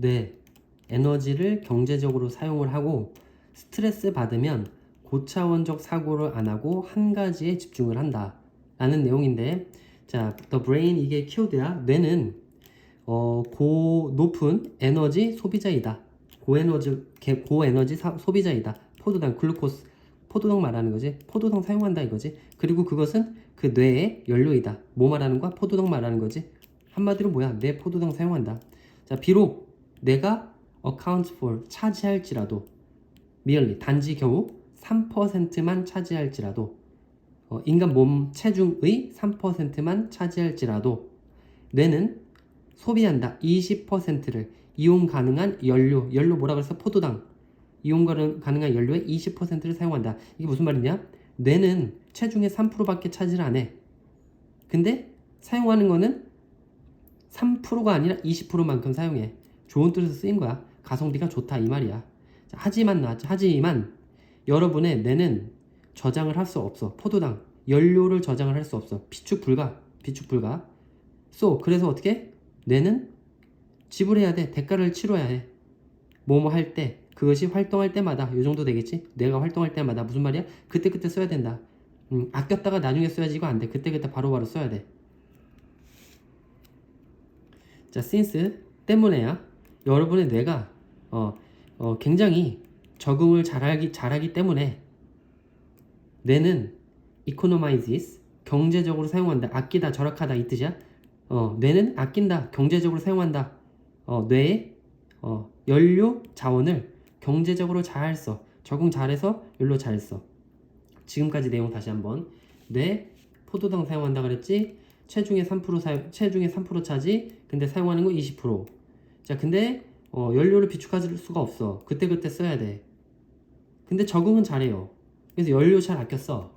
뇌 에너지를 경제적으로 사용을 하고 스트레스 받으면 고차원적 사고를 안 하고 한 가지에 집중을 한다. 라는 내용인데 자, the brain 이게 키워드야. 뇌는 어, 고 높은 에너지 소비자이다. 고에너지 개- 고에너지 사- 소비자이다. 포도당 글루코스 포도당 말하는 거지. 포도당 사용한다 이거지. 그리고 그것은 그 뇌의 연료이다. 뭐 말하는 거야? 포도당 말하는 거지. 한마디로 뭐야? 뇌 포도당 사용한다. 자 비록 내가 account for 차지할지라도 merely 단지 겨우 3%만 차지할지라도 어, 인간 몸 체중의 3%만 차지할지라도 뇌는 소비한다. 20%를 이용 가능한 연료 연료 뭐라 그랬어 포도당. 이용 가능- 가능한 연료의 20%를 사용한다. 이게 무슨 말이냐? 뇌는 체중의 3%밖에 차지를 안 해. 근데 사용하는 거는 3%가 아니라 20%만큼 사용해 좋은 뜻에서 쓰인 거야. 가성비가 좋다 이 말이야. 자, 하지만 나 하지만 여러분의 뇌는 저장을 할 수 없어. 포도당. 연료를 저장을 할 수 없어. 비축 불가 비축 불가. 쏘 그래서 어떻게? 뇌는 지불해야 돼. 대가를 치러야 해. 뭐뭐 할 때 그것이 활동할 때마다 요 정도 되겠지? 내가 활동할 때마다 무슨 말이야? 그때그때 써야 된다. 음, 아꼈다가 나중에 써야지 이거 안 돼. 그때그때 바로바로 써야 돼. 자, since 때문에야 여러분의 뇌가 어, 어, 굉장히 적응을 잘하기 잘하기 때문에 뇌는 economizes 경제적으로 사용한다. 아끼다, 절약하다 이 뜻이야. 어, 뇌는 아낀다, 경제적으로 사용한다. 어, 뇌의 어, 연료 자원을 경제적으로 잘 써. 적응 잘해서 연료 잘 써. 지금까지 내용 다시 한번. 뇌 포도당 사용한다 그랬지? 체중의 3% 사용, 체중의 3% 차지. 근데 사용하는 거 20%. 자, 근데 어, 연료를 비축할 수가 없어. 그때그때 써야 돼. 근데 적응은 잘해요. 그래서 연료 잘 아껴 써.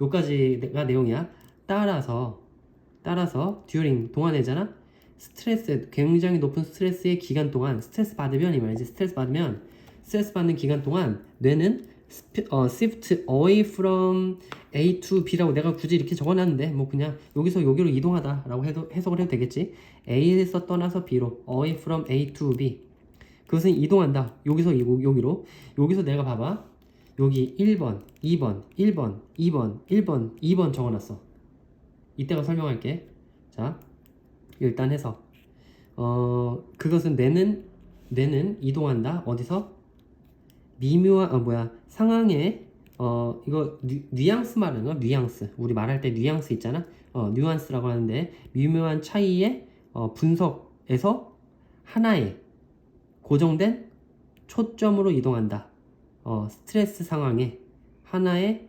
요까지가 내용이야. 따라서 따라서 during 동안이잖아. 스트레스 굉장히 높은 스트레스의 기간 동안 스트레스 받으면 이 말이지. 스트레스 받으면 스트레스 받는 기간 동안 뇌는 어, shift away from A to B라고 내가 굳이 이렇게 적어놨는데 뭐 그냥 여기서 여기로 이동하다라고 해도 해석을 해도 되겠지. A에서 떠나서 B로 away from A to B. 그것은 이동한다. 여기서 이- 여기로 여기서 내가 봐봐. 여기 1번, 2번, 1번, 2번, 1번, 2번 적어놨어. 이때가 설명할게. 자, 일단 해서 어 그것은 뇌는 뇌는 이동한다. 어디서 미묘한 어 뭐야 상황에 어 이거 뉘, 뉘앙스 말하는 거? 뉘앙스. 우리 말할 때 뉘앙스 있잖아? 어 뉘앙스라고 하는데 미묘한 차이의 어, 분석에서 하나의 고정된 초점으로 이동한다. 어 스트레스 상황에 하나의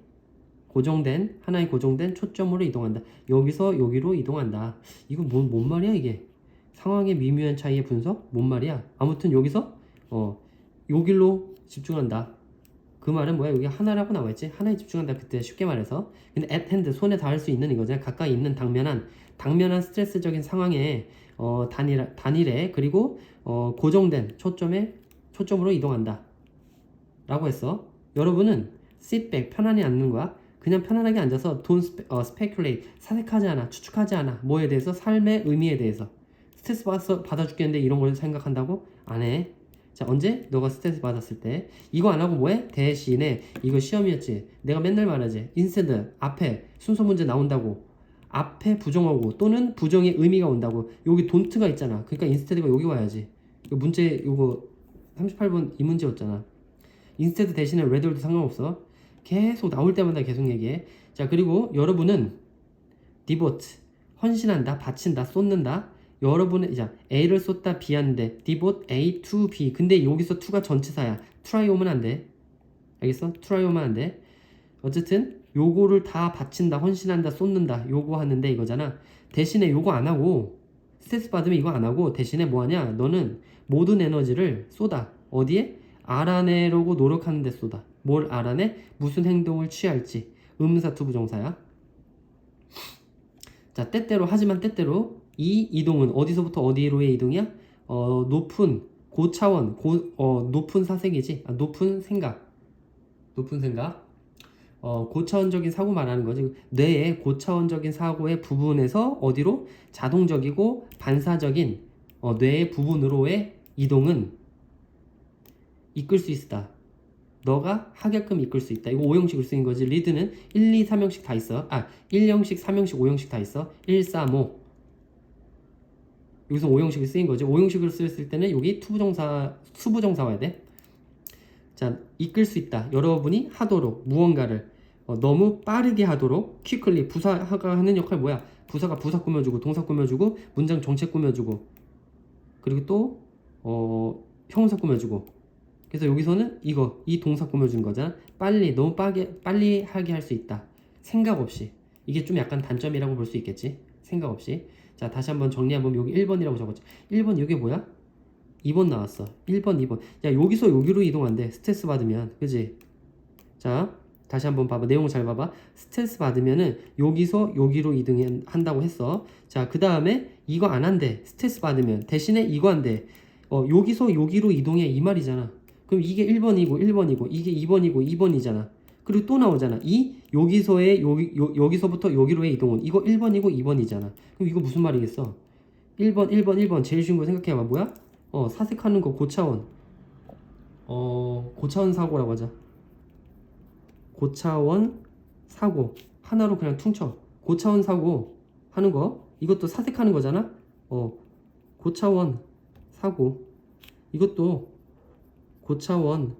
고정된 하나의 고정된 초점으로 이동한다. 여기서 여기로 이동한다. 이거 뭔, 뭔 말이야 이게? 상황의 미묘한 차이의 분석? 뭔 말이야? 아무튼 여기서 어 여길로 집중한다. 그 말은 뭐야? 여기 하나라고 나와 있지? 하나에 집중한다. 그때 쉽게 말해서. 근데 at hand 손에 닿을 수 있는 이거잖아. 가까이 있는 당면한 당면한 스트레스적인 상황에 어 단일 단일에 그리고 어 고정된 초점에 초점으로 이동한다. 라고 했어. 여러분은 sit back 편안히 앉는 거야. 그냥 편안하게 앉아서 don't spe, 어, speculate 사색하지 않아 추측하지 않아 뭐에 대해서 삶의 의미에 대해서 스트레스 받아서 받아 죽겠는데 이런 걸 생각한다고 안 해. 자 언제? 너가 스트레스 받았을 때. 이거 안 하고 뭐해? 대신에 이거 시험이었지? 내가 맨날 말하지. 인스테드 앞에 순서 문제 나온다고. 앞에 부정하고 또는 부정의 의미가 온다고. 여기 돈트가 있잖아. 그러니까 인스테드가 여기 와야지. 문제 이거 38번 이 문제였잖아. 인스테드 대신에 레드도 상관없어. 계속 나올 때마다 계속 얘기해. 자 그리고 여러분은 디보트 헌신한다 바친다 쏟는다 여러분은 이제 A를 쏟다 B 하는데 devote A to B. 근데 여기서 to가 전치사야. Try 오면 안돼. 알겠어? try 오면 안돼. 어쨌든 요거를 다 바친다 헌신한다 쏟는다 요거 하는데 이거잖아. 대신에 요거 안 하고 스트레스 받으면 이거 안 하고 대신에 뭐 하냐? 너는 모든 에너지를 쏟아. 어디에? 알아내려고 노력하는 데 쏟아. 뭘 알아내? 무슨 행동을 취할지. 음사 투부정사야. 자 때때로 하지만 때때로 이 이동은 어디서부터 어디로의 이동이야? 어, 높은 고차원 고, 어, 높은 사색이지 아, 높은 생각 높은 생각 어, 고차원적인 사고 말하는 거지 뇌의 고차원적인 사고의 부분에서 어디로 자동적이고 반사적인 어, 뇌의 부분으로의 이동은 이끌 수 있다. 너가 하게끔 이끌 수 있다. 이거 5형식을 쓰인 거지. 리드는 1, 2, 3형식 다 있어. 아, 1형식, 3형식, 5형식 다 있어. 1, 3, 5. 여기서 5형식을 쓰인 거지. 5형식을 쓰였을 때는 여기 투부정사, 수부정사 와야 돼. 자, 이끌 수 있다. 여러분이 하도록 무언가를 어, 너무 빠르게 하도록 quickly 부사가 하는 역할 뭐야? 부사가 부사 꾸며주고 동사 꾸며주고 문장 정체 꾸며주고 그리고 또 어, 형용사 꾸며주고 그래서 여기서는 이거 이 동사 꾸며준 거잖아. 빨리 너무 빠게 빨리 하게 할 수 있다. 생각 없이 이게 좀 약간 단점이라고 볼 수 있겠지. 생각 없이 자 다시 한번 정리 한번 여기 1번이라고 적었지. 1번 이게 뭐야? 2번 나왔어. 1번, 2번. 야, 여기서 여기로 이동한대. 스트레스 받으면. 그지? 자, 다시 한번 봐봐. 내용 잘 봐봐. 스트레스 받으면은 여기서 여기로 이동한다고 했어. 자, 그 다음에 이거 안 한대. 스트레스 받으면. 대신에 이거 한대. 어, 여기서 여기로 이동해. 이 말이잖아. 그럼 이게 1번이고 1번이고 이게 2번이고 2번이잖아. 그리고 또 나오잖아. 이 여기서의 여기 요, 여기서부터 여기로의 이동은 이거 1번이고 2번이잖아. 그럼 이거 무슨 말이겠어? 1번, 1번, 1번 제일 쉬운 거 생각해봐. 뭐야? 어, 사색하는 거 고차원. 어, 고차원 사고라고 하자. 고차원 사고. 하나로 그냥 퉁쳐. 고차원 사고 하는 거. 이것도 사색하는 거잖아? 어, 고차원 사고. 이것도 고차원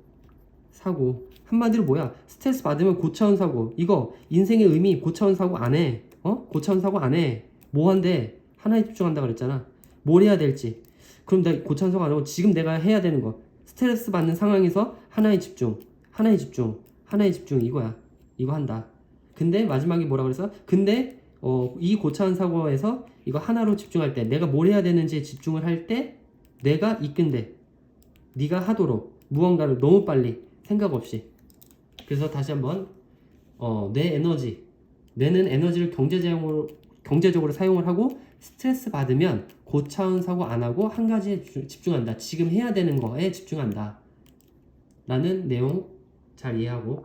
사고. 한마디로 뭐야? 스트레스 받으면 고차원 사고. 이거 인생의 의미 고차원 사고 안 해. 어? 고차원 사고 안 해. 뭐 한대? 하나에 집중한다 그랬잖아. 뭘 해야 될지. 그럼 내가 고차원성 안 하고 지금 내가 해야 되는 거 스트레스 받는 상황에서 하나에 집중 하나에 집중 하나에 집중 이거야 이거 한다 근데 마지막에 뭐라 그랬어 근데 어, 이 고차원 사고에서 이거 하나로 집중할 때 내가 뭘 해야 되는지에 집중을 할 때 내가 이끈대 네가 하도록 무언가를 너무 빨리 생각 없이 그래서 다시 한번 어, 내 에너지 뇌는 에너지를 경제적으로 경제적으로 사용을 하고 스트레스 받으면 고차원 사고 안 하고 한 가지에 주- 집중한다. 지금 해야 되는 거에 집중한다. 라는 내용 잘 이해하고